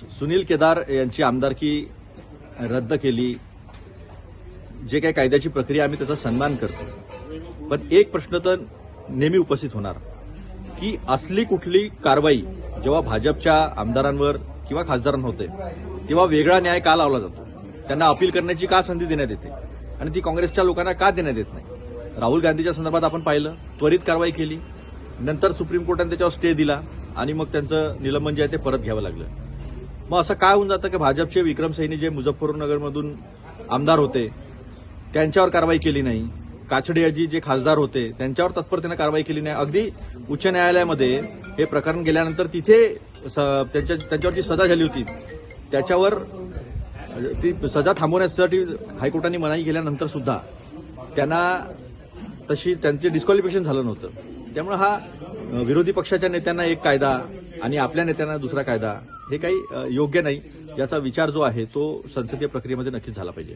सु- सुनील केदार यांची आमदारकी रद्द केली. जे काही कायद्याची प्रक्रिया आम्ही त्याचा सन्मान करतो. पण एक प्रश्न तर नेहमी उपस्थित होणार. की असली कुठली कारवाई जेव्हा भाजपच्या आमदारांवर किंवा खासदारांवर होते तेव्हा वेगळा न्याय का लावला जातो? त्यांना अपील करण्याची का संधी देण्यात येते? आणि ती काँग्रेसच्या लोकांना का देण्यात येत नाही? राहुल गांधीच्या संदर्भात आपण पाहिलं त्वरित कारवाई केली. नंतर सुप्रीम कोर्टाने त्याच्यावर स्टे दिला आणि मग त्यांचं निलंबन जे आहे ते परत घ्यावं लागलं. मग असं काय होऊन जातं की भाजपचे विक्रम सैनी जे मुझफ्फरनगरमधून आमदार होते त्यांच्यावर कारवाई केली नाही. काछडियाजी जे खासदार होते त्यांच्यावर तत्परतेनं कारवाई केली नाही. अगदी उच्च न्यायालयामध्ये हे प्रकरण गेल्यानंतर तिथे स- त्यांच्यावर जी सजा झाली होती. त्याच्यावर ती सजा थांबवण्यासाठी हायकोर्टाने मनाई केल्यानंतर सुद्धा त्यांना तशी त्यांचे डिस्क्वालिफिकेशन झालं नव्हतं. त्यामुळे हा विरोधी पक्षाच्या नेत्यांना एक कायदा आणि आपल्या नेत्यांना दुसरा कायदा हे काही योग्य नाही. याचा विचार जो आहे तो संसदीय प्रक्रियेमध्ये नक्कीच झाला पाहिजे.